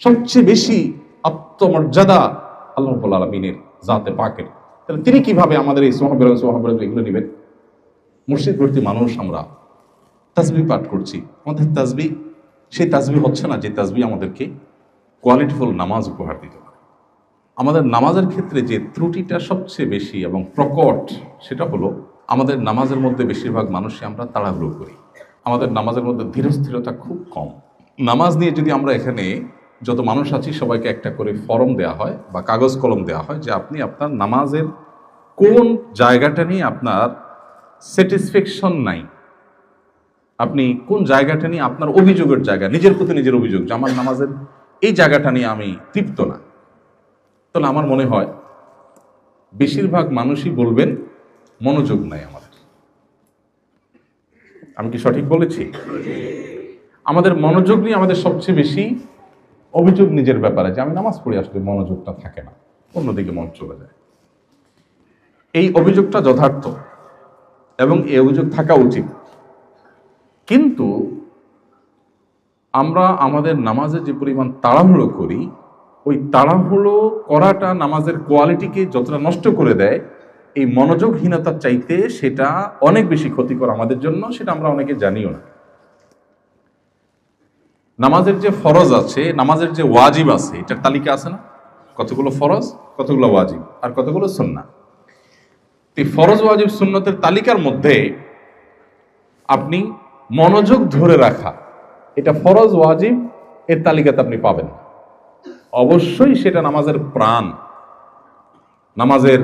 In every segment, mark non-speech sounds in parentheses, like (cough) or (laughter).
সবচেয়ে বেশি আত্মমর্যাদা আল্লাহ আলমিনের জাতে পাকের। তাহলে তিনি কীভাবে আমাদের এই সোহাবের সোহাবের এগুলো নেবেন? মুর্শিদ ভর্তি মানুষ আমরা তাজবি পাঠ করছি। আমাদের তাজবি সেই তাজবি হচ্ছে না যে তাজবি আমাদেরকে কোয়ালিটিফুল নামাজ উপহার দিতে পারে। আমাদের নামাজের ক্ষেত্রে যে ত্রুটিটা সবচেয়ে বেশি এবং প্রকট, সেটা হলো আমাদের নামাজের মধ্যে বেশিরভাগ মানুষই আমরা তাড়াহুড়ো করি। আমাদের নামাজের মধ্যে ধীরস্থিরতা খুব কম। নামাজ নিয়ে যদি আমরা এখানে যত মানুষ আছি, সবাইকে একটা করে ফর্ম দেওয়া হয় বা কাগজ কলম দেওয়া হয় যে আপনি আপনার নামাজের কোন জায়গাটা নিয়ে আপনার স্যাটিসফ্যাকশন নাই। আপনি কোন জায়গাটা নিয়ে আপনার অভিযোগের জায়গা, নিজের প্রতি নিজের অভিযোগ যে আমার নামাজের এই জায়গাটা নিয়ে আমি তৃপ্ত না। তাহলে আমার মনে হয় বেশিরভাগ মানুষই বলবেন, মনোযোগ নাই আমাদের। আমি কি সঠিক বলেছি? আমাদের মনোযোগ নিয়ে আমাদের সবচেয়ে বেশি অভিযোগ নিজের ব্যাপারে যে আমি নামাজ পড়ি, আসলে মনোযোগটা থাকে না। অন্যদিকে মন চলে যায়। এই অভিযোগটা যথার্থ এবং এই অভিযোগ থাকা উচিত। কিন্তু আমরা আমাদের নামাজে যে পরিমাণ তাড়াহুড়ো করি, ওই তাড়াহুড়ো করাটা নামাজের কোয়ালিটিকে যতটা নষ্ট করে দেয়, এই মনোযোগহীনতার চাইতে সেটা অনেক বেশি ক্ষতিকর আমাদের জন্য, সেটা আমরা অনেকে জানিও না। নামাজের যে ফরজ আছে, নামাজের যে ওয়াজিব আছে, এটার তালিকা আছে না? কতগুলো ফরজ, কতগুলো ওয়াজিব, আর কতগুলো সুন্না এই ফরজ, ওয়াজিব, সুন্নতের তালিকার মধ্যে আপনি মনোযোগ ধরে রাখা, এটা ফরজ, ওয়াজিব, এর তালিকাতে আপনি পাবেন অবশ্যই সেটা নামাজের প্রাণ, নামাজের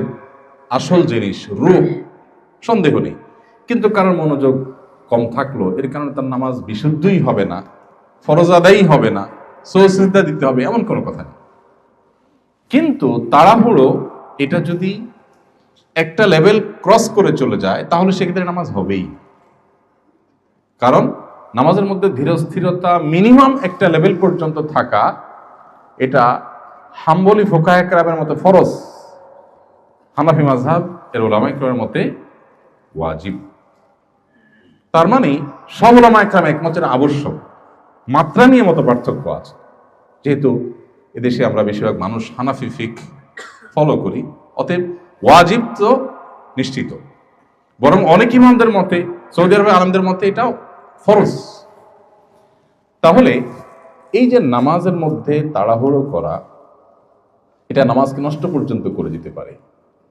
আসল জিনিস রূপ সন্দেহ নেই। কিন্তু কারোর মনোযোগ কম থাকল, এর কারণে তার নামাজ বিশুদ্ধই হবে না। ফরজ আদায়ই হবে না সৌসিদ্ধা দিতে হবে, এমন কোনো কথা নেই। কিন্তু তাড়াহুড়ো, এটা যদি একটা লেভেল ক্রস করে চলে যায়, তাহলে সেক্ষেত্রে নামাজ হবেই। কারণ নামাজের মধ্যে ধীরস্থিরতা মিনিমাম একটা লেভেল পর্যন্ত থাকা, এটা হাম্বলি ফোকা একরামের মতো ফরজ। হানাফি মাঝহাব এর ওলামা একরামের মতে ওয়াজিব। তার মানে সব ওলামা একরাম একমত এটা আবশ্যক। মাত্রা নিয়ে মতো পার্থক্য আছে। যেহেতু এদেশে আমরা বেশিরভাগ মানুষ হানাফি ফিক ফলো করি, অতএব ওয়াজিব তো নিশ্চিত। বরং অনেক ইমামদের মতে, সৌদি আরবের আলমদের মতে এটাও ফরজ। তাহলে এই যে নামাজের মধ্যে তাড়াহুড়ো করা, এটা নামাজকে নষ্ট পর্যন্ত করে দিতে পারে।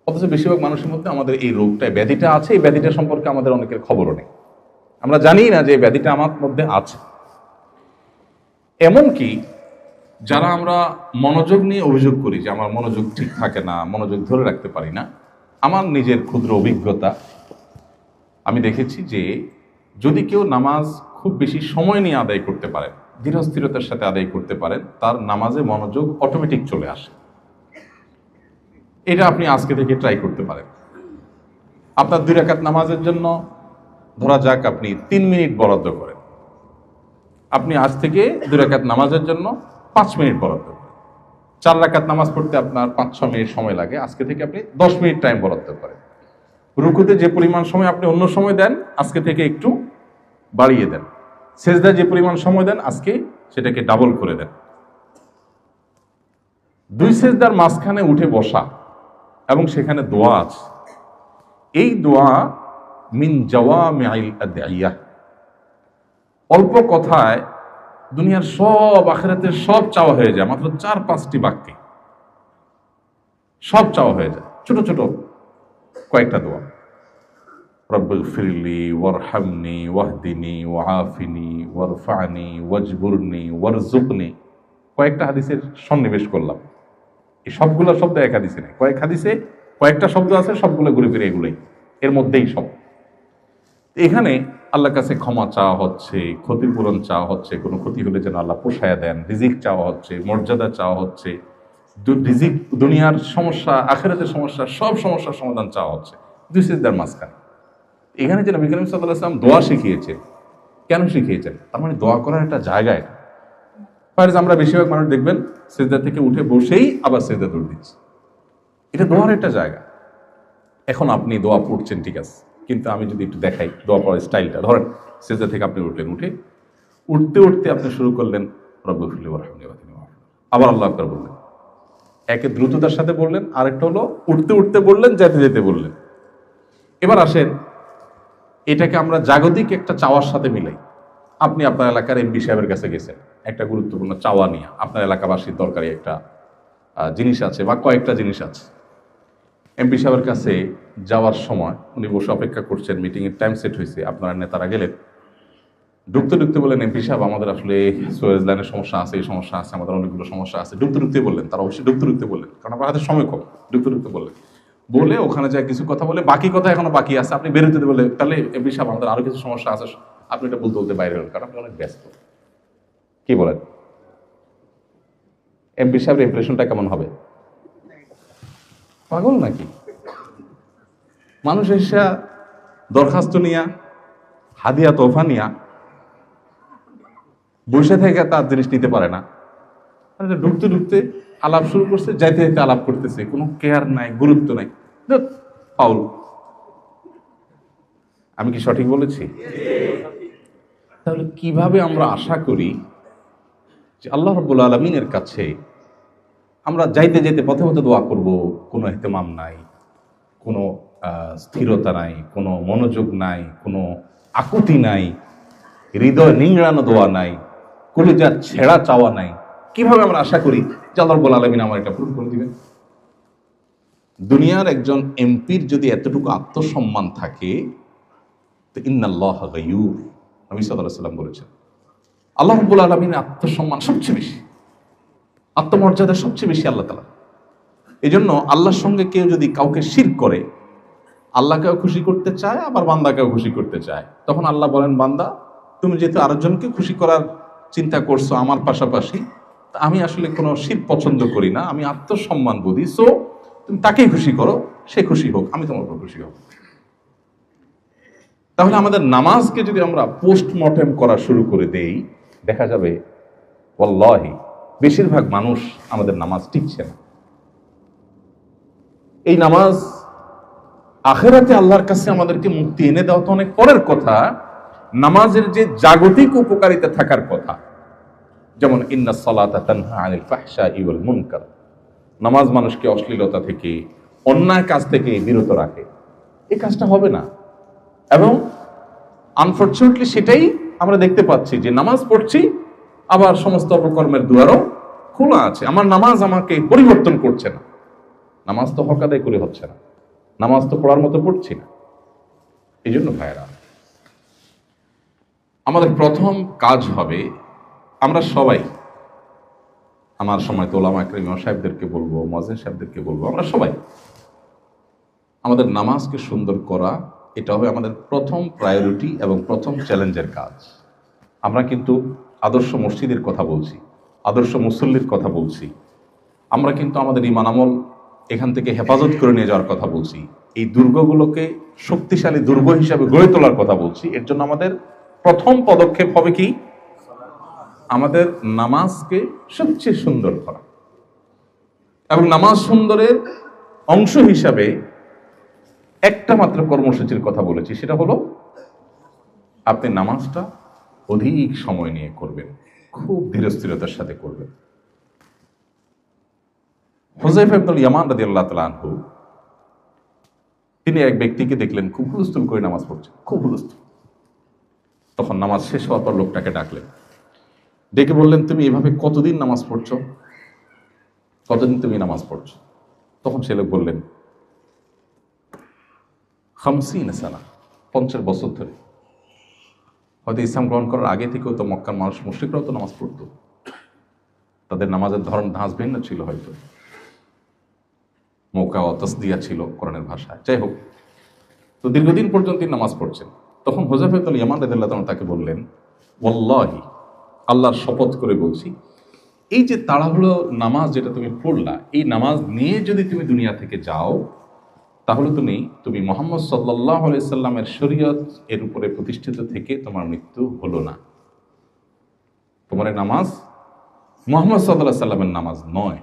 অথচ বেশিরভাগ মানুষের মধ্যে আমাদের এই রোগটা ব্যাধিটা আছে, এই ব্যাধিটা সম্পর্কে আমাদের অনেকের খবরও নেই। আমরা জানি না যে ব্যাধিটা আমার মধ্যে আছে। এমনকি যারা আমরা মনোযোগ নিয়ে অভিযোগ করি যে আমার মনোযোগ ঠিক থাকে না, মনোযোগ ধরে রাখতে পারি না, আমার নিজের ক্ষুদ্র অভিজ্ঞতা, আমি দেখেছি যে যদি কেউ নামাজ খুব বেশি সময় নিয়ে আদায় করতে পারেন ধীরস্থিরতার সাথে আদায় করতে পারেন, তার নামাজে মনোযোগ অটোমেটিক চলে আসে। এটা আপনি আজকে থেকে ট্রাই করতে পারেন। আপনার দুই রাকাত নামাজের জন্য ধরা যাক আপনি তিন মিনিট বরাদ্দ করেন। আপনি আজ থেকে দুই রাকাত নামাজের জন্য পাঁচ মিনিট বরাদ্দ চার রাকাত নামাজ পড়তে আপনার পাঁচ ছ মিনিট সময় লাগে। আজকে থেকে আপনি দশ মিনিট টাইম বরাদ্দ করেন। রুকুতে যে পরিমাণ সময় আপনি অন্য সময় দেন, আজকে থেকে একটু বাড়িয়ে দেন। সেজদায় যে পরিমাণ সময় দেন, আজকে সেটাকে ডাবল করে দেন। দুই সেজদার মাঝখানে উঠে বসা এবং সেখানে দোয়া আছে। এই দোয়া মিন জওয়া মেআইল আদিয়া অল্প কথায় দুনিয়ার সব আখেরাতের সব চাওয়া হয়ে যায়, মাত্র চার পাঁচটি বাক্যে। সব চাওয়া হয়ে যায়। ছোট ছোট কয়েকটা দোয়া। রব্বুল ফিরলি ওয়ারহামনি, ওয়াহদিনী ওয়াফিনি ওয়ারফানি ওয়াজবুরনি ওয়ারজুকনি কয়েকটা হাদিসের সন্নিবেশ করলাম। এই সবগুলো শব্দ এক হাদিসে নেই। কয়েক হাদিসে কয়েকটা শব্দ আছে, সবগুলো ঘুরে ফিরে এগুলোই। এর মধ্যেই সব। এখানে আল্লাহর কাছে ক্ষমা চাওয়া হচ্ছে, ক্ষতিপূরণ চাওয়া হচ্ছে, কোনো ক্ষতি হলে যেন আল্লাহ পোষায়া দেন, রিজিক চাওয়া হচ্ছে, মর্যাদা চাওয়া হচ্ছে রিজিক, দুনিয়ার সমস্যা, আখেরাতের সমস্যা, সব সমস্যার সমাধান চাওয়া হচ্ছে। দুই সিজদার মাঝখানে। এখানে যে নবী করিম সাল্লাহ আসলাম দোয়া শিখিয়েছেন, কেন শিখিয়েছেন? তার মানে দোয়া করার একটা জায়গা এটা। ফার্জ আমরা বেশিরভাগ মানুষ দেখবেন, সেজদা থেকে উঠে বসেই আবার সেজদা দৌড় দিচ্ছে। এটা দোয়ার একটা জায়গা। এখন আপনি দোয়া পড়ছেন, ঠিক আছে। কিন্তু আমি যদি একটু দেখাই, দোয়া পড়ার স্টাইলটা। ধরেন, সেজদা থেকে আপনি উঠলেন, উঠে উঠতে উঠতে আপনি শুরু করলেন আবার আল্লাহ আকবার বললেন। একে দ্রুততার সাথে বললেন, আরেকটা হলো উঠতে উঠতে বললেন, যেতে যেতে বললেন। এবার আসেন, এটাকে আমরা জাগতিক একটা চাওয়ার সাথে মিলাই। আপনি আপনার এলাকার এমপি সাহেবের কাছে গেছেন। একটা গুরুত্বপূর্ণ চাওয়া নিয়ে। আপনার এলাকাবাসীর দরকারি একটা জিনিস আছে বা কয়েকটা জিনিস আছে। এমপি সাহেবের কাছে যাওয়ার সময় উনি বসে অপেক্ষা করছেন মিটিংয়ের টাইম সেট হয়েছে, আপনারা নেতারা গেলেন। ঢুকতে ঢুকতে বললেন, এমপি সাহেব, আমাদের আসলে সোয়েজ লাইনের সমস্যা আছে, এই সমস্যা আছে, আমাদের অনেকগুলো সমস্যা আছে। ঢুকতে ঢুকতে বললেন, তারা অবশ্যই ঢুকতে ঢুকতে বললেন, কারণ আপনার হাতে সময় কম। ঢুকতে ঢুকতে বললেন। বলে ওখানে যা কিছু কথা বলে, বাকি কথা এখনও বাকি আছে, আপনি বেরোতে বলে তাহলে এমপি সাহেব, আমাদের আরও কিছু সমস্যা আছে, আপনি এটা বলতে বলতে বাইরে হলেন। কারণ আপনি অনেক ব্যস্ত। কি বলেন? এমপি সাহেবের ইমপ্রেশনটা কেমন হবে? পাগল নাকি? মানুষ এসে দরখাস্ত নিয়া, হাদিয়া তোফা নিয়া, বসে থেকে তার জিনিস নিতে পারে না। ঢুকতে ঢুকতে আলাপ শুরু করছে, যাইতে যাইতে আলাপ করতেছে, কোনো কেয়ার নাই, গুরুত্ব নাই। ফাউল আমি কি সঠিক বলেছি? তাহলে কীভাবে আমরা আশা করি যে আল্লাহ রব্বুল আলমিনের কাছে আমরা যাইতে যেতে পথে পথে দোয়া করব, কোনো এহতেমাম নাই, কোনো স্থিরতা নাই, কোনো মনোযোগ নাই, কোনো আকুতি নাই, হৃদয় নিংড়ানো দোয়া নাই কলিজার ছেঁড়া চাওয়া নাই। কীভাবে আমরা আশা করি যে রব্বুল আলমিন আমার এটা পূরণ করে দিবেন? দুনিয়ার একজন এমপির যদি এতটুকু আত্মসম্মান থাকে, তো ইন্নাল্লাহ নবী সাল্লাম বলেছেন, আল্লাহ রব্বুল আলমিনের আত্মসম্মান সবচেয়ে বেশি। আত্মমর্যাদা সবচেয়ে বেশি আল্লাহ তালা এই জন্য আল্লাহর সঙ্গে কেউ যদি কাউকে শির করে, আল্লাহকেও খুশি করতে চায়, আবার বান্দাকেও খুশি করতে চায়। তখন আল্লাহ বলেন, বান্দা, তুমি যেহেতু আরেকজনকে খুশি করার চিন্তা করছ আমার পাশাপাশি আমি আসলে কোনো শির পছন্দ করি না, আমি আত্মসম্মান বুঝি সো তুমি তাকেই খুশি করো, সে খুশি হোক, আমি তোমার উপর খুশি হব। তাহলে আমাদের নামাজকে যদি আমরা পোস্টমর্টেম করা শুরু করে দেই, দেখা যাবে, ওয়াল্লাহি বেশিরভাগ মানুষ আমাদের নামাজ টিকছে না। এই নামাজ আখেরাতে আল্লাহর কাছে আমাদেরকে মুক্তি এনে দেওয়া তো অনেক পরের কথা, নামাজের যে জাগতিক উপকারিতা থাকার কথা, যেমন ইন্না সলাতা ইওয়াল মুনকার। নামাজ মানুষকে অশ্লীলতা থেকে, অন্যায় কাজ থেকে বিরত রাখে। এই কাজটা হবে না। এবং আনফর্চুনেটলি সেটাই আমরা দেখতে পাচ্ছি যে নামাজ পড়ছি আবার সমস্ত অপকর্মের দুয়ারও খোলা আছে। আমার নামাজ আমাকে পরিবর্তন করছে না। নামাজ তো হক আদায় করে হচ্ছে না। নামাজ তো পড়ার মতো পড়ছি না। এই জন্য ভাইরা আমাদের প্রথম কাজ হবে আমরা সবাই, আমার সময় তো ওলামা একরিম সাহেবদেরকে বলব মজেন সাহেবদেরকে বলব, আমরা সবাই আমাদের নামাজকে সুন্দর করা, এটা হবে আমাদের প্রথম প্রায়োরিটি এবং প্রথম চ্যালেঞ্জের কাজ। আমরা কিন্তু আদর্শ মসজিদের কথা বলছি, আদর্শ মুসল্লির কথা বলছি। আমরা কিন্তু আমাদের ইমান আমল এখান থেকে হেফাজত করে নিয়ে যাওয়ার কথা বলছি। এই দুর্গগুলোকে শক্তিশালী দুর্গ হিসাবে গড়ে তোলার কথা বলছি। এর জন্য আমাদের প্রথম পদক্ষেপ হবে কি? আমাদের নামাজকে সবচেয়ে সুন্দর করা। এবং নামাজ সুন্দরের অংশ হিসাবে একটা মাত্র কর্মসূচির কথা বলেছি, সেটা হলো আপনি নামাজটা অধিক সময় নিয়ে করবেন, খুব ধীরস্থিরতার সাথে করবেন। হোজাইফ আব্দুল ইয়ামান রাদি আল্লাহ তালা আনহু, তিনি এক ব্যক্তিকে দেখলেন খুব হুলস্থুল করে নামাজ পড়ছে, খুব হুলস্থুল। তখন নামাজ শেষ হওয়ার পর লোকটাকে ডাকলেন। ডেকে বললেন, তুমি এভাবে কতদিন নামাজ পড়ছ? কতদিন তুমি নামাজ পড়ছো? তখন সে লোক বললেন, খামসিন সানা, পঞ্চাশ বছর ধরে। হয়তো ইসলাম গ্রহণ করার আগে থেকেও তো মক্কার মানুষ মুশ্রিকরাও তো নামাজ পড়তো। তাদের নামাজের ধরন ধাঁচ ভিন্ন ছিল হয়তো। মৌকা ও তসদিয়া ছিল কোরআনের ভাষায়। যাই হোক, তো দীর্ঘদিন পর্যন্ত নামাজ পড়ছেন। তখন হোজাফেতুল ইয়ামান রাদিয়াল্লাহু তাআলা তাকে বললেন, ওয়াল্লাহি, আল্লাহর শপথ করে বলছি, এই যে তাড়াহুড়ো নামাজ যেটা তুমি পড়লা, এই নামাজ নিয়ে যদি তুমি দুনিয়া থেকে যাও তাহলে তুমি তুমি মোহাম্মদ সাল্লাহ সাল্লামের শরীয়ত এর উপরে প্রতিষ্ঠিত থেকে তোমার মৃত্যু হলো না। তোমার নামাজ মোহাম্মদ সাল্লাহ সাল্লামের নামাজ নয়।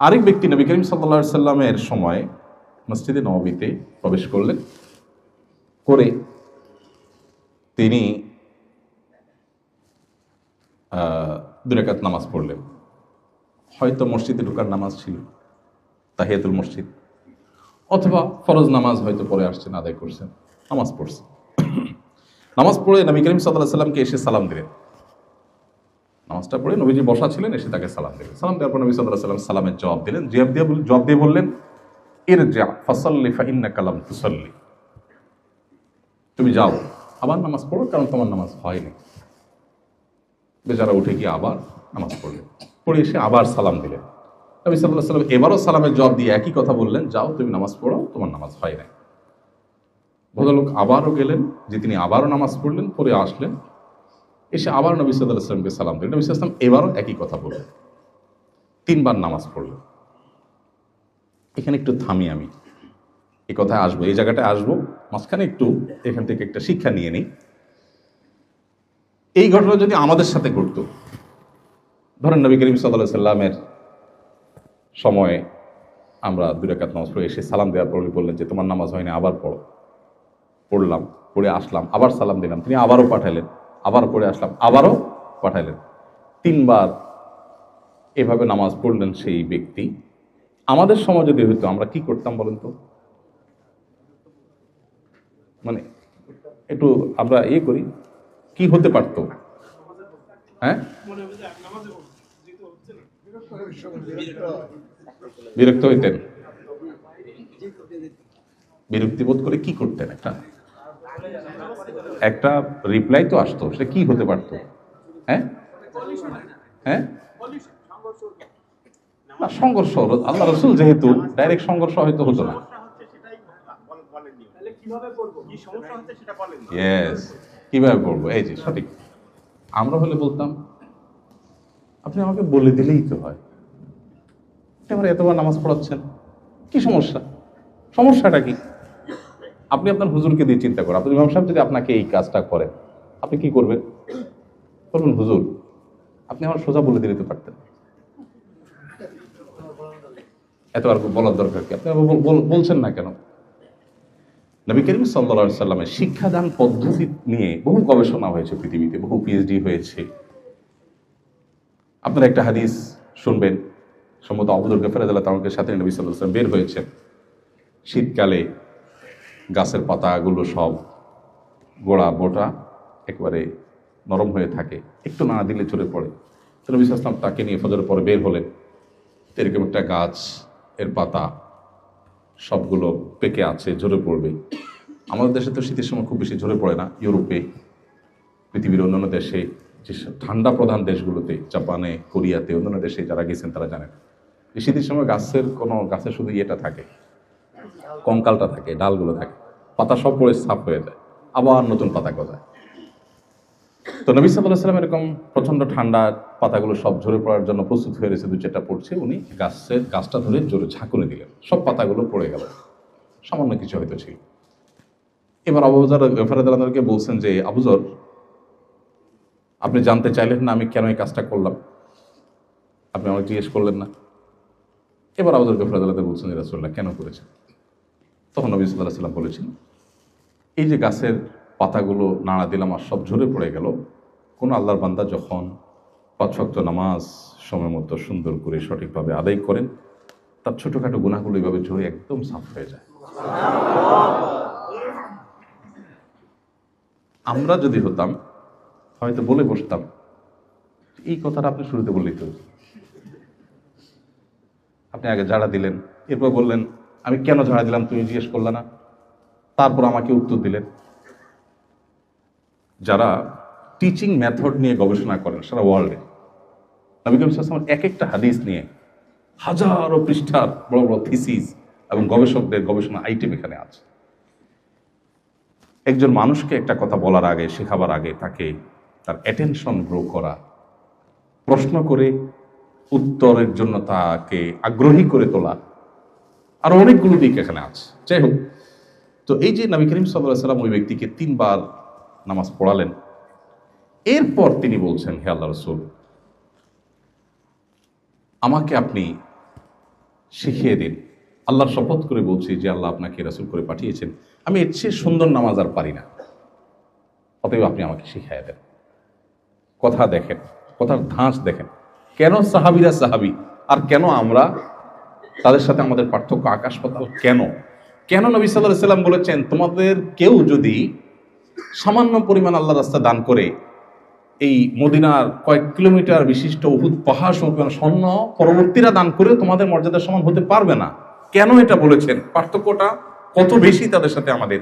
আরেক ব্যক্তি নবী করিম সাল্লা সাল্লামের সময় মসজিদে নবীতে প্রবেশ করলেন, করে তিনি দুই নামাজ পড়লেন। হয়তো মসজিদে ঢোকার নামাজ ছিল, তাহিয়াতুল মসজিদ। অথবা ফরজ নামাজ হয়তো পরে আসছেন, আদায় করছেন, নামাজ পড়ছেন। নামাজ পড়ে নবী করিম সাল্লাহ সাল্লামকে এসে সালাম দিলেন। নামাজটা পড়ে নবীজি বসা ছিলেন, এসে তাকে সালাম দিলেন। সালাম দেওয়ার পর নবী সাল্লাহ সাল্লাম সালামের জবাব দিলেন। জবাব দিয়ে জবাব দিয়ে বললেন এর যা ফসল্লি ফাইন্না কালাম তুসল্লি। তুমি যাও, আবার নামাজ পড়ো, কারণ তোমার নামাজ হয়নি। বেচারা উঠে গিয়ে আবার নামাজ পড়লেন পড়ে এসে আবার সালাম দিলেন নবী সাল্লাহ সাল্লাম এবারও সালামের জবাব দিয়ে একই কথা বললেন, যাও, তুমি নামাজ পড়ো, তোমার নামাজ হয় নাই। ভদ্রলোক আবারও গেলেন, যে তিনি আবারও নামাজ পড়লেন, পরে আসলেন, এসে আবার নবী সাল্লাহ সাল্লামকে সালাম দিলেন। নবী সাল্লাম এবারও একই কথা বললেন। তিনবার নামাজ পড়লেন। এখানে একটু থামি আমি। এই কথায় আসব, এই জায়গাটায় আসব, মাঝখানে একটু এখান থেকে একটা শিক্ষা নিয়ে নিই। এই ঘটনা যদি আমাদের সাথে ঘটতো ধরেন নবী করিম সাল্লাহ সাল্লামের সময়ে আমরা দুই রাকাত নামাজ পড়ে এসে সালাম দেওয়ার পর বললেন যে, তোমার নামাজ হয়নি, আবার পড়ো। পড়লাম, পড়ে আসলাম, আবার সালাম দিলাম। তিনি আবারও পাঠালেন আবার পড়ে আসলাম, আবারও পাঠালেন তিনবার এভাবে নামাজ পড়লেন সেই ব্যক্তি। আমাদের সময় যদি হইতো, আমরা কি করতাম বলেন তো? মানে একটু আমরা ইয়ে করি, কি হতে পারতো? হ্যাঁ? বিরক্ত হইতেন। বিরক্তি বোধ করে কি করতেন একটা? একটা রিপ্লাই তো আসতো, সেটা কি হতে পারতো? হ্যাঁ? হ্যাঁ? না, সংঘর্ষ আল্লাহ রসুল যেহেতু ডাইরেক্ট সংঘর্ষ হয়তো হতো না। কীভাবে করব? এই যে সঠিক। আমরা হলে বলতাম আপনি আমাকে বলে দিলেই তো হয়। এবারে এতবার নামাজ পড়াচ্ছেন, কি সমস্যা? সমস্যাটা কি? আপনি আপনার হুজুরকে দিয়ে চিন্তা করেন। আপনি ইমাম সাহেব যদি আপনাকে এই কাজটা করেন, আপনি কি করবেন? বলবেন হুজুর, আপনি আমার সোজা বলে দিলে তো পারতেন। এত আর বলার দরকার কি? আপনি বল- বল- বলছেন না কেন? নবী করিম সাল্লা সাল্লামের শিক্ষাদান পদ্ধতি নিয়ে বহু গবেষণা হয়েছে পৃথিবীতে, বহু পিএইচডি হয়েছে। আপনারা একটা হাদিস শুনবেন। সম্ভবত আবুদুল গফার তাঁকের সাথে নবী সাল্লাহ সাল্লাম বের হয়েছেন। শীতকালে গাছের পাতাগুলো সব গোড়া বোটা একবারে নরম হয়ে থাকে, একটু না দিলে চলে পড়ে। তো নবী সাল্লাম তাকে নিয়ে ফজরের পরে বের হলেন। এরকম একটা গাছ, এর পাতা, সবগুলো পেকে আছে, ঝরে পড়বে। আমাদের দেশে তো শীতের সময় খুব বেশি ঝরে পড়ে না, ইউরোপে, পৃথিবীর অন্যান্য দেশে যে ঠান্ডা প্রধান দেশগুলোতে, জাপানে, কোরিয়াতে, অন্যান্য দেশে যারা গেছেন তারা জানেন। যে শীতের সময় গাছের কোনো, গাছের শুধু ইয়েটা থাকে, কঙ্কালটা থাকে, ডালগুলো থাকে, পাতা সব পড়ে সাফ হয়ে যায়, আবার নতুন পাতা গজায়। তো নবী সাল্লাহ সাল্লাম এরকম প্রচণ্ড ঠান্ডা পাতাগুলো সব ঝরে পড়ার জন্য প্রস্তুত হয়ে রয়েছে, দু চারটা পড়ছে, উনি গাছের, গাছটা ধরে জোরে ঝাঁকুনি দিলেন। সব পাতাগুলো পড়ে গেল। সামান্য কিছু হয়তো ছিল। এবার আবুজার গফারদালকে বলছেন যে আবুজর আপনি জানতে চাইলেন না আমি কেন এই কাজটা করলাম। আপনি আমাকে জিজ্ঞেস করলেন না। এবার আবুজর গফারদালাতে বলছেন যে রাসুল্লাহ কেন করেছেন? তখন নবী সাল্লাহ সাল্লাম বলেছেন, এই যে গাছের পাতাগুলো নাড়া দিলাম আর সব ঝরে পড়ে গেল, কোন আল্লাহর বান্দা যখন পাঁচ ওয়াক্ত নামাজ সময় মতো সুন্দর করে সঠিকভাবে আদায় করেন, তার ছোটোখাটো গুণাগুলো এইভাবে ঝরে একদম সাফ হয়ে যায়। আমরা যদি হতাম হয়তো বলে বসতাম। এই কথাটা আপনি শুরুতে বললেই তো। আপনি আগে ঝাড়া দিলেন, এরপর বললেন, আমি কেন ঝাড়া দিলাম? তুমি জিজ্ঞেস করলে না। তারপর আমাকে উত্তর দিলেন, যারা টিচিং মেথড নিয়ে গবেষণা করেন, সারা ওয়ার্ল্ডে নবী এক একটা হাদিস নিয়ে হাজারো পৃষ্ঠার বড় বড় থিসিস এবং গবেষকদের গবেষণা আইটেম এখানে আছে। একজন মানুষকে একটা কথা বলার আগে, শেখাবার আগে তাকে তার অ্যাটেনশন গ্রো করা। প্রশ্ন করে উত্তরের জন্য তাকে আগ্রহী করে তোলা। আর অনেকগুলো দিক এখানে আছে। যাই হোক, তো এই যে নবী করিম সাল্লাম ওই ব্যক্তিকে তিনবার নামাজ পড়ালেন। এরপর তিনি বলছেন, হে আল্লাহ রসুল, আমাকে আপনি শিখিয়ে দিন। আল্লাহর শপথ করে বলছি যে আল্লাহ আপনাকে রাসুল করে পাঠিয়েছেন। আমি এর চেয়ে সুন্দর নামাজ আর পারি না। অতএব আপনি আমাকে শিখাইয়া দেন। কথা দেখেন, কথার ধাঁচ দেখেন। কেন সাহাবিরা সাহাবি? আর কেন আমরা তাদের সাথে আমাদের পার্থক্য আকাশ পাতাল কেন? কেন নবী সাল্লাহ সাল্লাম বলেছেন, তোমাদের কেউ যদি সামান্য পরিমাণ আল্লাহ রাস্তা দান করে, এই মদিনার কয়েক কিলোমিটার বিশিষ্ট উহুদ পাহাড় সমপরিমাণ স্বর্ণ পরবর্তীরা দান করে তোমাদের মর্যাদা সমান হতে পারবে না। কেন এটা বলেছেন? পার্থক্যটা কত বেশি তাদের সাথে আমাদের?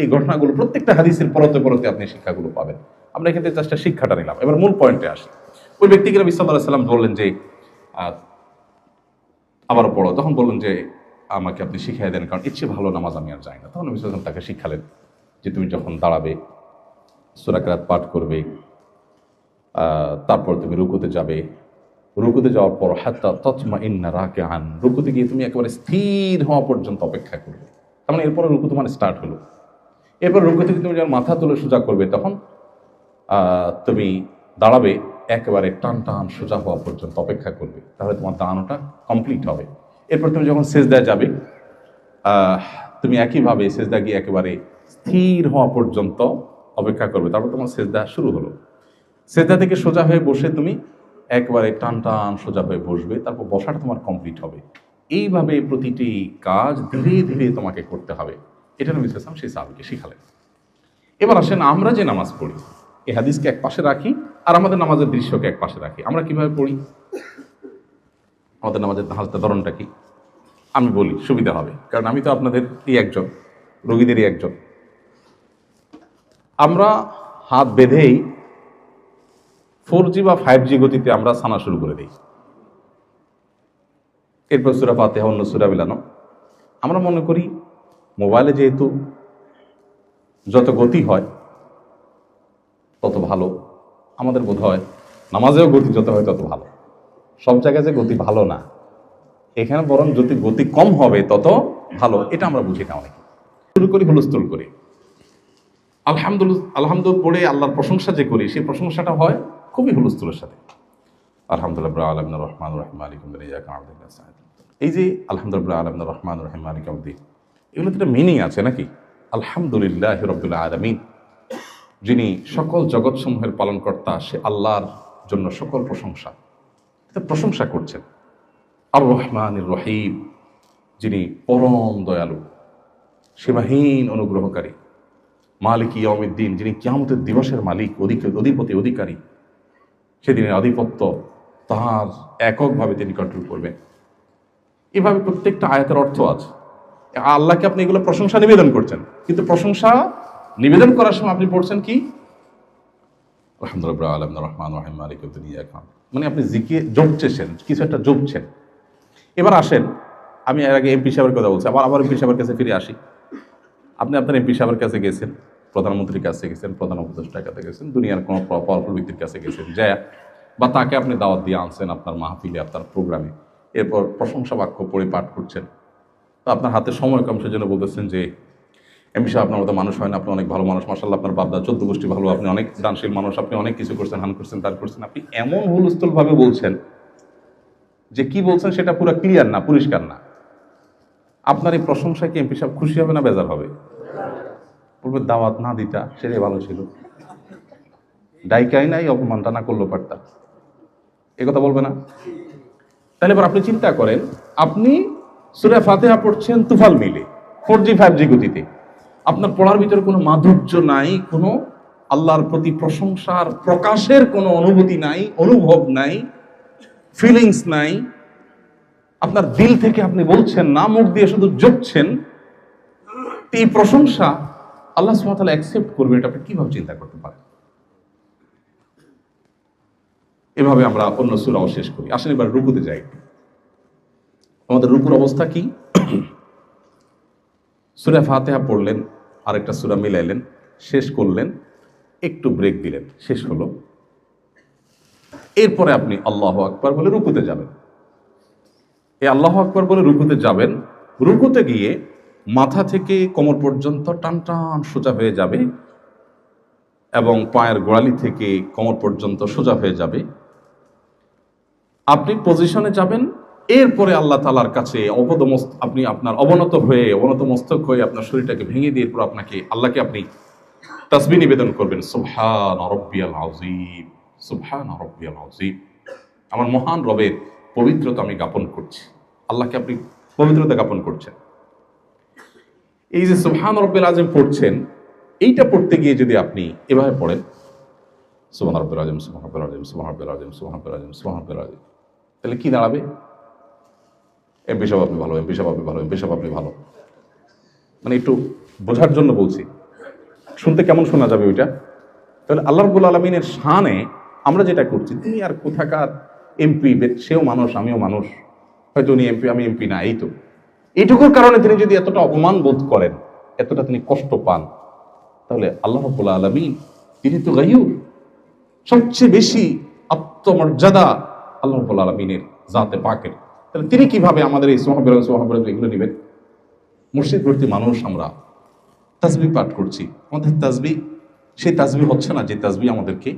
এই ঘটনাগুলো প্রত্যেকটা হাদিসের পরতে পরতে আপনি শিক্ষাগুলো পাবেন। আমরা এখান থেকে জাস্ট শিক্ষাটা নিলাম। এবার মূল পয়েন্টে আসি। ওই ব্যক্তিকে নবী সাল্লাহ সাল্লাম বললেন যে আহ, আবারও পড়ো। তখন বললেন যে আমাকে আপনি শিখিয়ে দেন কারণ ইচ্ছে ভালো নামাজ আমি আর যাই না। তখন নবী ওয়াসাল্লাম তাকে শিখালেন যে তুমি যখন দাঁড়াবে সুরাকরাত পাঠ করবে তারপর তুমি রুকুতে যাবে। রুকুতে যাওয়ার পর হাত্তা তৎমা ইন্না রাকে আন রুকুতে গিয়ে তুমি একেবারে স্থির হওয়া পর্যন্ত অপেক্ষা করবে। তার মানে এরপরে রুকু তোমার স্টার্ট হলো। এরপর রুকু থেকে তুমি যখন মাথা তুলে সোজা করবে তখন তুমি দাঁড়াবে, একেবারে টান টান সোজা হওয়া পর্যন্ত অপেক্ষা করবে। তাহলে তোমার দাঁড়ানোটা কমপ্লিট হবে। এরপর তুমি যখন সেজদায় যাবে তুমি একইভাবে সেজদা গিয়ে একেবারে স্থির হওয়া পর্যন্ত অপেক্ষা করবে। তারপর তোমার সেজদা শুরু হলো। সেজদা থেকে সোজা হয়ে বসে তুমি একবারে টান টান সোজা হয়ে বসবে। তারপর বসাটা তোমার কমপ্লিট হবে। এইভাবে প্রতিটি কাজ ধীরে ধীরে তোমাকে করতে হবে। এটা নবী ইসলাম সেই সাহাবিকে শিখালেন। এবার আসেন আমরা যে নামাজ পড়ি। এই হাদিসকে এক পাশে রাখি আর আমাদের নামাজের দৃশ্যকে এক পাশে রাখি। আমরা কীভাবে পড়ি? আমাদের নামাজের হালতা ধরনটা কি? আমি বলি, সুবিধা হবে। কারণ আমি তো আপনাদের এই একজন, রোগীদেরই একজন। আমরা হাত বেঁধেই ফোর জি বা ফাইভ জি গতিতে আমরা সানা শুরু করে দিই। এরপর সুরা ফাতেহা, অন্য সুরা বিলানো আমরা মনে করি, মোবাইলে যেহেতু যত গতি হয় তত ভালো। আমাদের বোধ হয় নামাজেও গতি যত হয় তত ভালো। সব জায়গায় যে গতি ভালো না, এখানে বরং যদি গতি কম হবে তত ভালো, এটা আমরা বুঝি না অনেকে। শুরু করি হুলস্থুল করি। আলহামদুলিল্লাহ আলহামদুল পড়ে আল্লাহর প্রশংসা যে করি, সেই প্রশংসাটা হয় খুবই হুলস্থুলের সাথে। আলহামদুলিল্লাহ আলমিন রহমান রহমান এই যে আলহামদুলিল্লাহ রহমান রহিম আলিক উদ্দিন এগুলো একটা মিনিং আছে নাকি? আলহামদুলিল্লাহ রব্দুল্লাহ আলমিন। যিনি সকল জগৎসমূহের পালনকর্তা, সে আল্লাহর জন্য সকল প্রশংসা। এটা প্রশংসা করছেন। আর রহমান রহিম, যিনি পরম দয়ালু, সীমাহীন অনুগ্রহকারী। মালিক ইয়মিদ্দিন যিনি কিয়ামতের দিবসের মালিক অধিপতি, অধিকারী। সেদিনের আধিপত্য তাহার এককভাবে তিনি কন্ট্রোল করবেন। এভাবে প্রত্যেকটা আয়াতের অর্থ আছে। আল্লাহকে আপনি এগুলো প্রশংসা নিবেদন করছেন। কিন্তু প্রশংসা নিবেদন করার সময় আপনি পড়ছেন কি? আলহামদুলিল্লাহ আলম রহমান রহিম মানে আপনি জিকে জপছেন, কিছু একটা জপছেন। এবার আসেন, আমি এর আগে এমপি সাহেবের কথা বলছি, আবার আবার এমপি সাহেবের কাছে ফিরে আসি। আপনি আপনার এমপি সাহেবের কাছে গেছেন, প্রধানমন্ত্রীর কাছে গেছেন, প্রধান উপদেষ্টার কাছে গেছেন, দুনিয়ার কোনো পাওয়ারফুল ব্যক্তির কাছে গেছেন, যায় বা তাকে আপনি দাওয়াত দিয়ে আনছেন আপনার মাহফিলে, আপনার প্রোগ্রামে এরপর প্রশংসা বাক্য পড়ে পাঠ করছেন। তো আপনার হাতে সময় কম, সেজন্য বলতেছেন যে সাহেব, আপনার মতো মানুষ হয় না, আপনি অনেক ভালো মানুষ মাসাল্লাহ আপনার বাপদা চোদ্দ গোষ্ঠী ভালো, আপনি অনেক দানশীল মানুষ, আপনি অনেক কিছু করছেন, হান করছেন, তার করছেন, আপনি এমন হুলস্থুল ভাবে বলছেন যে কি বলছেন সেটা পুরো ক্লিয়ার না, পরিষ্কার না। আপনার এই প্রশংসায় কি এমপি সাহেব খুশি হবে না বেজার হবে? বলবে, দাওয়াত না দিতা সেটাই ভালো ছিল। ডাইকাই নাই অপমানটা না করল পারতা এ কথা বলবে না? তাহলে এবার আপনি চিন্তা করেন, আপনি সুরে ফাতেহা পড়ছেন তুফাল মিলে ফোর জি ফাইভ জি গতিতে। আপনার পড়ার ভিতরে কোনো মাধুর্য নাই, কোনো আল্লাহর প্রতি প্রশংসার প্রকাশের কোনো অনুভূতি নাই, অনুভব নাই ফিলিংস নাই। আপনার দিল থেকে আপনি বলছেন, না মুখ দিয়ে শুধু জপছেন, এই প্রশংসা আল্লাহ সুমাতালা অ্যাকসেপ্ট করবে, এটা আপনি কীভাবে চিন্তা করতে পারেন? এভাবে আমরা অন্য সুরাও শেষ করি। আসেন এবার রুকুতে যাই। আমাদের রুকুর অবস্থা কি? (clears throat) সুরা ফাতেহা পড়লেন। আরেকটা সুরা মিলাইলেন, শেষ করলেন, একটু ব্রেক দিলেন, শেষ হলো। এরপরে আপনি আল্লাহ আকবর বলে রুকুতে যাবেন। এই আল্লাহ আকবার বলে রুকুতে যাবেন, রুকুতে গিয়ে মাথা থেকে কোমর পর্যন্ত টান টান সোজা হয়ে যাবে এবং পায়ের গোড়ালি থেকে কোমর পর্যন্ত সোজা হয়ে যাবে। আপনি পজিশনে যাবেন এরপরে আল্লাহ তালার কাছে অপদমস্ত আপনি আপনার অবনত হয়ে অবনত মস্তক হয়ে আপনার শরীরটাকে ভেঙে দিয়ে এরপর আপনাকে, আল্লাহকে আপনি তসবি নিবেদন করবেন। সুবহান রব্বিয়াল আযীম, সুবহান রব্বিয়াল আযীম। আমার মহান রবের পবিত্রতা আমি জ্ঞাপন করছি। আল্লাহকে আপনি পবিত্রতা জ্ঞাপন করছেন। এই যে সুবহান রব্বিল আযীম পড়ছেন, এইটা পড়তে গিয়ে যদি আপনি এভাবে পড়েন, সুবহান রব্বিল আযীম, সুবহান রব্বিল আযীম, সুবহান রব্বিল আযীম, সুবহান রব্বিল আযীম, সুবহান রব্বিল আযীম, তাহলে কি দাঁড়াবে? এমপি সাহেব আপনি ভালো এমপি সাহেব আপনি ভালো এমপি সাহেব আপনি ভালো। মানে একটু বোঝার জন্য বলছি। শুনতে কেমন শোনা যাবে ওইটা? তাহলে আল্লাহ রব্বুল আলমিনের শানে আমরা যেটা করছি, তিনি আর কোথাকার এমপি, সেও মানুষ, আমিও মানুষ। হয়তো উনি এমপি, আমি এমপি না, এই তো। এইটুকুর কারণে তিনি যদি এতটা অপমান বোধ করেন, এতটা তিনি কষ্ট পান, তাহলে আল্লাহ রব্বুল আলমিন, তিনি তো গাইয়ুর সবচেয়ে বেশি আত্মমর্যাদা আল্লাহ রব্বুল আলমিনের জাতে পাকের তাহলে তিনি কীভাবে আমাদের এই সোহাবের সোহাবের এগুলো নেবেন? মুর্শিদ ভর্তি মানুষ আমরা তাজবি পাঠ করছি। আমাদের তাজবি সেই তাজবি হচ্ছে না যে তাজবি আমাদেরকে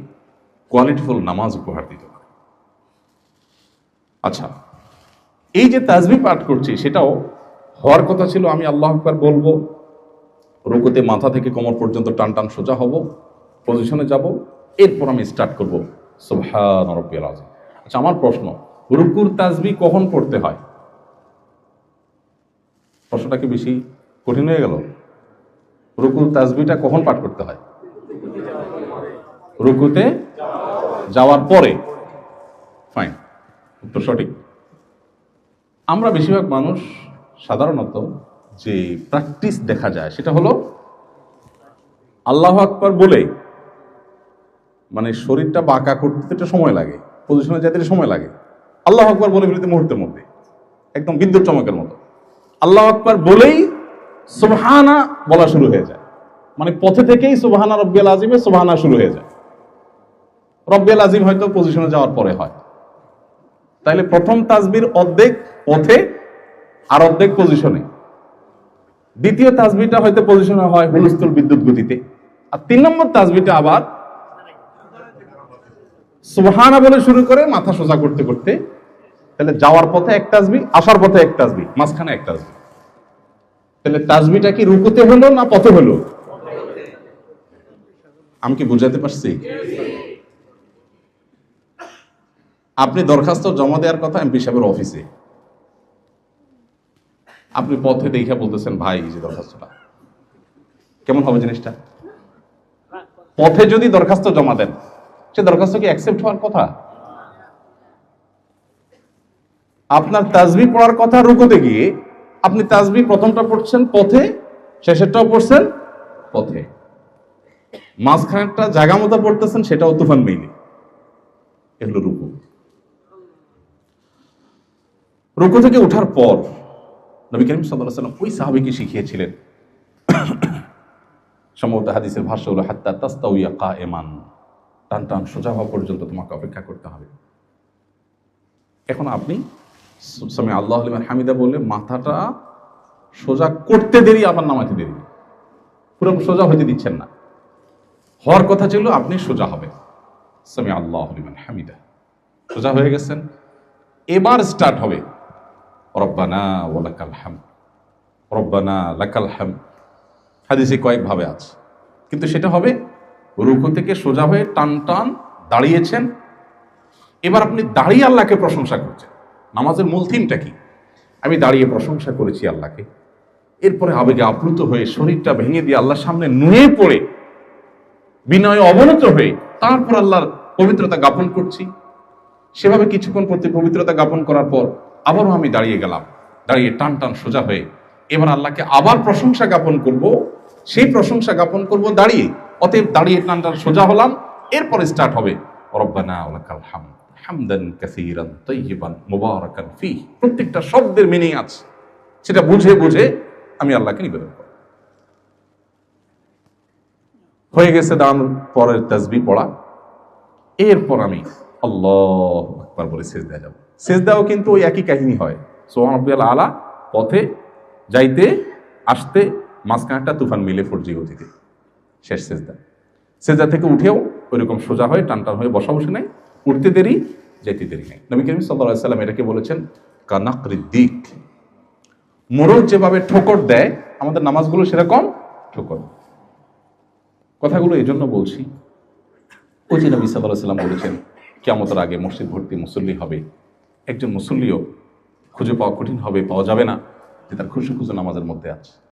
কোয়ালিটিফুল নামাজ উপহার দিতে পারে। আচ্ছা এই যে তাজবি পাঠ করছি, সেটাও হওয়ার কথা ছিল, আমি আল্লাহ আকবার বলব, রুকুতে মাথা থেকে কোমর পর্যন্ত টান টান সোজা হব পজিশনে যাব, এরপর আমি স্টার্ট করব, সুবহান রব্বিয়াল আচ্ছা আমার প্রশ্ন রুকুর তাজবি কখন পড়তে হয়? প্রশ্নটা কি বেশি কঠিন হয়ে গেল? রুকুর তাজবিটা কখন পাঠ করতে হয়? রুকুতে যাওয়ার পরে। ফাইন উত্তর সঠিক। আমরা বেশিরভাগ মানুষ সাধারণত যে প্র্যাকটিস দেখা যায় সেটা হলো আল্লাহ আকবর বলে মানে শরীরটা বাঁকা করতে সময় লাগে পজিশনে যেতে সময় লাগে। আল্লাহ আকবার বলে ফেলতে মুহূর্তের মধ্যে। একদম বিদ্যুৎ চমকের মতো। আল্লাহ আকবার বলেই সুবহানা বলা শুরু হয়ে যায়। মানে পথে থেকেই সুবহানা রব্বিয়াল আজিমে সুবহানা শুরু হয়ে যায়। রব্বিয়াল আজিম হয়তো পজিশনে যাওয়ার পরে হয়। তাইলে প্রথম তাজবির অর্ধেক পথে আর অর্ধেক পজিশনে দ্বিতীয় তাজবিটা হয়তো পজিশনে হয় হুলস্থুল বিদ্যুৎ গতিতে। আর তিন নম্বর তাজবিটা আবার সুবহানা বলে শুরু করে মাথা সোজা করতে করতে, তাহলে যাওয়ার পথে এক তাজবি আসার পথে এক তাজবি মাঝখানে এক তাজবি তাহলে তাজবিটা কি রুকুতে হলো না পথে হলো? আমি কি বুঝাতে পারছি? আপনি দরখাস্ত জমা দেওয়ার কথা এমপি সাহেবের অফিসে। আপনি পথে দেখে বলতেছেন, ভাই যে দরখাস্তটা। কেমন হবে জিনিসটা? পথে যদি দরখাস্ত জমা দেন। সে দরখাস্ত কি অ্যাকসেপ্ট হওয়ার কথা? আপনার তাজবি পড়ার কথা রুকুতে গিয়ে আপনি তাজবি প্রথমটা পড়ছেন পথে, শেষেরটাও পড়ছেন পথে। মাঝখানেরটা জায়গা মতো পড়তেছেন, সেটাও তুফান মেইলি এগুলো রুকু। রুকু থেকে ওঠার পর নবী করিম সাল্লাহ সাল্লাম ওই সাহাবিকে শিখিয়েছিলেন। (coughs) সম্ভবত হাদিসের ভাষ্য হলো, হাত্তা তাস্তাউইয়া কা এমান টান টান সোজা হওয়া পর্যন্ত তোমাকে অপেক্ষা করতে হবে। এখন আপনি সময় আল্লাহ আলিমান হামিদা বলে মাথাটা সোজা করতে দেরি, আবার নামাতে দেরি। পুরো সোজা হইতে দিচ্ছেন না। হওয়ার কথা ছিল, আপনি সোজা হবে। সামি আল্লাহ আলিমান হামিদা। সোজা হয়ে গেছেন। এবার স্টার্ট হবে। রব্বানা ওয়ালাকাল হাম রব্বানা লাকাল হাম হাদিসে কয়েকভাবে আছে। কিন্তু সেটা হবে রুকু থেকে সোজা হয়ে টান টান দাঁড়িয়েছেন। এবার আপনি দাঁড়িয়ে আল্লাহকে প্রশংসা করছেন। নামাজের মূল থিমটা কি? আমি দাঁড়িয়ে প্রশংসা করেছি আল্লাহকে। এরপরে আবেগে আপ্লুত হয়ে শরীরটা ভেঙে দিয়ে আল্লাহর সামনে নুয়ে পড়ে, বিনয়ে অবনত হয়ে তারপর আল্লাহর পবিত্রতা জ্ঞাপন করছি। সেভাবে কিছুক্ষণ প্রতি পবিত্রতা জ্ঞাপন করার পর আবারও আমি দাঁড়িয়ে গেলাম। দাঁড়িয়ে টান টান সোজা হয়ে এবার আল্লাহকে আবার প্রশংসা জ্ঞাপন করব। সেই প্রশংসা জ্ঞাপন করব দাঁড়িয়ে। অতএব দাঁড়িয়ে টান টান সোজা হলাম, এরপরে স্টার্ট হবে। মুবারাকান ফি প্রত্যেকটা শব্দের মিনিং আছে। সেটা বুঝে বুঝে আমি আল্লাহকে নিবেদন করব। হয়ে গেছে দাঁড়ানোর পরের তাসবি পড়া। এরপর আমি আল্লাহ আকবার বলে দেওয়া যাব। দেওয়াও কিন্তু ওই একই কাহিনী হয়। সোহান আব্দুল আলা, পথে যাইতে, আসতে, মাঝখানটা তুফান মিলে ফোরজি গতিতে। শেষ সেজদা। সেজদা থেকে উঠেও ওইরকম সোজা হয়ে টান টান হয়ে বসা বসে নেই, উঠতে দেরি, যেতে দেরি নেই। নবী করিম সাল্লাহ সাল্লাম এটাকে বলেছেন, কানাকরি দিক। মোরগ যেভাবে ঠোকর দেয়, আমাদের নামাজগুলো সেরকম ঠোকর। কথাগুলো এই জন্য বলছি, ওই যে নবী সাল্লাহ সাল্লাম বলেছেন কেমতের আগে মসজিদ ভর্তি মুসল্লি হবে। একজন মুসল্লিও খুঁজে পাওয়া কঠিন হবে, পাওয়া যাবে না, যে তার খুশি খুশি নামাজের মধ্যে আছে।